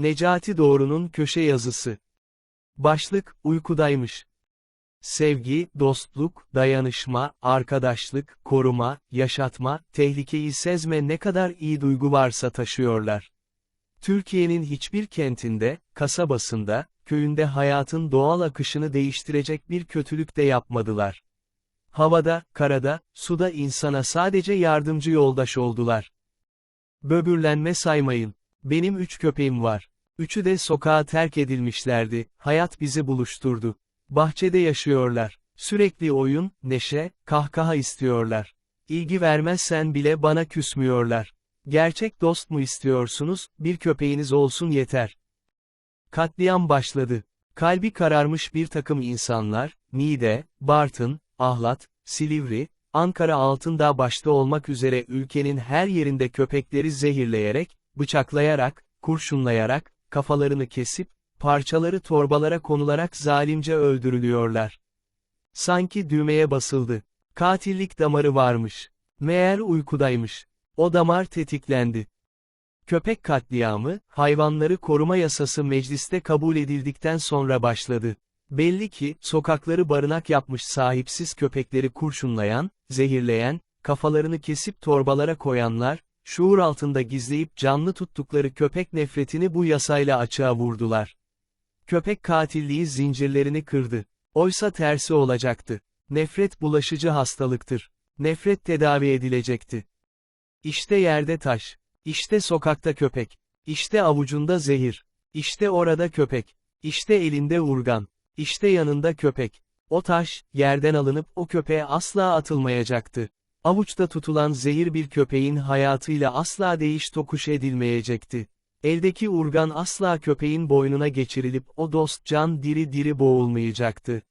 Necati Doğru'nun köşe yazısı. Başlık, uykudaymış. Sevgi, dostluk, dayanışma, arkadaşlık, koruma, yaşatma, tehlikeyi sezme ne kadar iyi duygu varsa taşıyorlar. Türkiye'nin hiçbir kentinde, kasabasında, köyünde hayatın doğal akışını değiştirecek bir kötülük de yapmadılar. Havada, karada, suda insana sadece yardımcı yoldaş oldular. Böbürlenme saymayın. Benim üç köpeğim var. Üçü de sokağa terk edilmişlerdi, hayat bizi buluşturdu. Bahçede yaşıyorlar. Sürekli oyun, neşe, kahkaha istiyorlar. İlgi vermezsen bile bana küsmüyorlar. Gerçek dost mu istiyorsunuz, bir köpeğiniz olsun yeter. Katliam başladı. Kalbi kararmış bir takım insanlar, Niğde, Bartın, Ahlat, Silivri, Ankara altında başta olmak üzere ülkenin her yerinde köpekleri zehirleyerek, bıçaklayarak, kurşunlayarak, kafalarını kesip, parçaları torbalara konularak zalimce öldürülüyorlar. Sanki düğmeye basıldı. Katillik damarı varmış. Meğer uykudaymış. O damar tetiklendi. Köpek katliamı, hayvanları koruma yasası mecliste kabul edildikten sonra başladı. Belli ki, sokakları barınak yapmış sahipsiz köpekleri kurşunlayan, zehirleyen, kafalarını kesip torbalara koyanlar, şuur altında gizleyip canlı tuttukları köpek nefretini bu yasayla açığa vurdular. Köpek katilliği zincirlerini kırdı. Oysa tersi olacaktı. Nefret bulaşıcı hastalıktır. Nefret tedavi edilecekti. İşte yerde taş. İşte sokakta köpek. İşte avucunda zehir. İşte orada köpek. İşte elinde urgan. İşte yanında köpek. O taş, yerden alınıp o köpeğe asla atılmayacaktı. Avuçta tutulan zehir bir köpeğin hayatıyla asla değiş tokuş edilmeyecekti. Eldeki urgan asla köpeğin boynuna geçirilip o dost can diri diri boğulmayacaktı.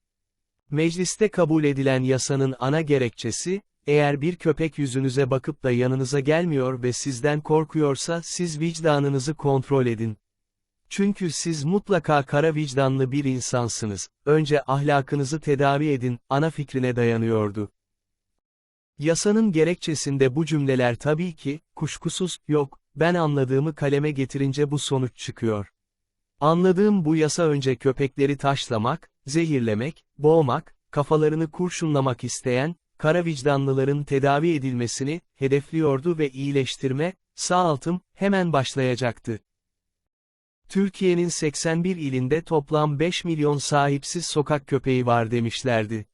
Mecliste kabul edilen yasanın ana gerekçesi, eğer bir köpek yüzünüze bakıp da yanınıza gelmiyor ve sizden korkuyorsa siz vicdanınızı kontrol edin. Çünkü siz mutlaka kara vicdanlı bir insansınız, önce ahlakınızı tedavi edin, ana fikrine dayanıyordu. Yasanın gerekçesinde bu cümleler tabii ki, kuşkusuz, yok, ben anladığımı kaleme getirince bu sonuç çıkıyor. Anladığım bu yasa önce köpekleri taşlamak, zehirlemek, boğmak, kafalarını kurşunlamak isteyen, kara vicdanlıların tedavi edilmesini, hedefliyordu ve iyileştirme, sağ altım, hemen başlayacaktı. Türkiye'nin 81 ilinde toplam 5 milyon sahipsiz sokak köpeği var demişlerdi.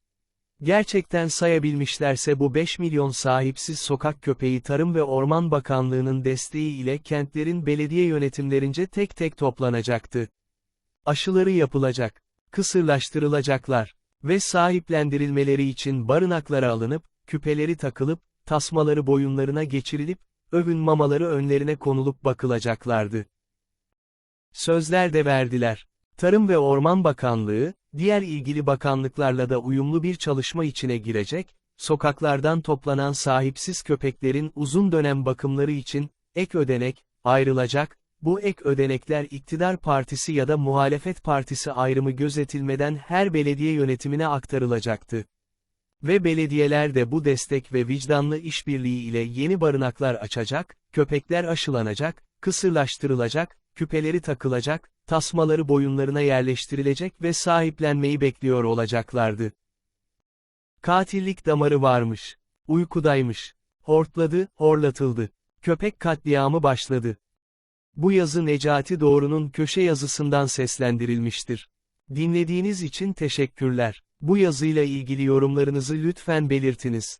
Gerçekten sayabilmişlerse bu 5 milyon sahipsiz sokak köpeği Tarım ve Orman Bakanlığı'nın desteği ile kentlerin belediye yönetimlerince tek tek toplanacaktı. Aşıları yapılacak, kısırlaştırılacaklar ve sahiplendirilmeleri için barınaklara alınıp, küpeleri takılıp, tasmaları boyunlarına geçirilip, övün mamaları önlerine konulup bakılacaklardı. Sözler de verdiler. Tarım ve Orman Bakanlığı, diğer ilgili bakanlıklarla da uyumlu bir çalışma içine girecek, sokaklardan toplanan sahipsiz köpeklerin uzun dönem bakımları için, ek ödenek, ayrılacak, bu ek ödenekler iktidar partisi ya da muhalefet partisi ayrımı gözetilmeden her belediye yönetimine aktarılacaktı. Ve belediyeler de bu destek ve vicdanlı işbirliği ile yeni barınaklar açacak, köpekler aşılanacak, kısırlaştırılacak, küpeleri takılacak, tasmaları boyunlarına yerleştirilecek ve sahiplenmeyi bekliyor olacaklardı. Katillik damarı varmış. Uykudaymış. Hortladı, horlatıldı. Köpek katliamı başladı. Bu yazı Necati Doğru'nun köşe yazısından seslendirilmiştir. Dinlediğiniz için teşekkürler. Bu yazıyla ilgili yorumlarınızı lütfen belirtiniz.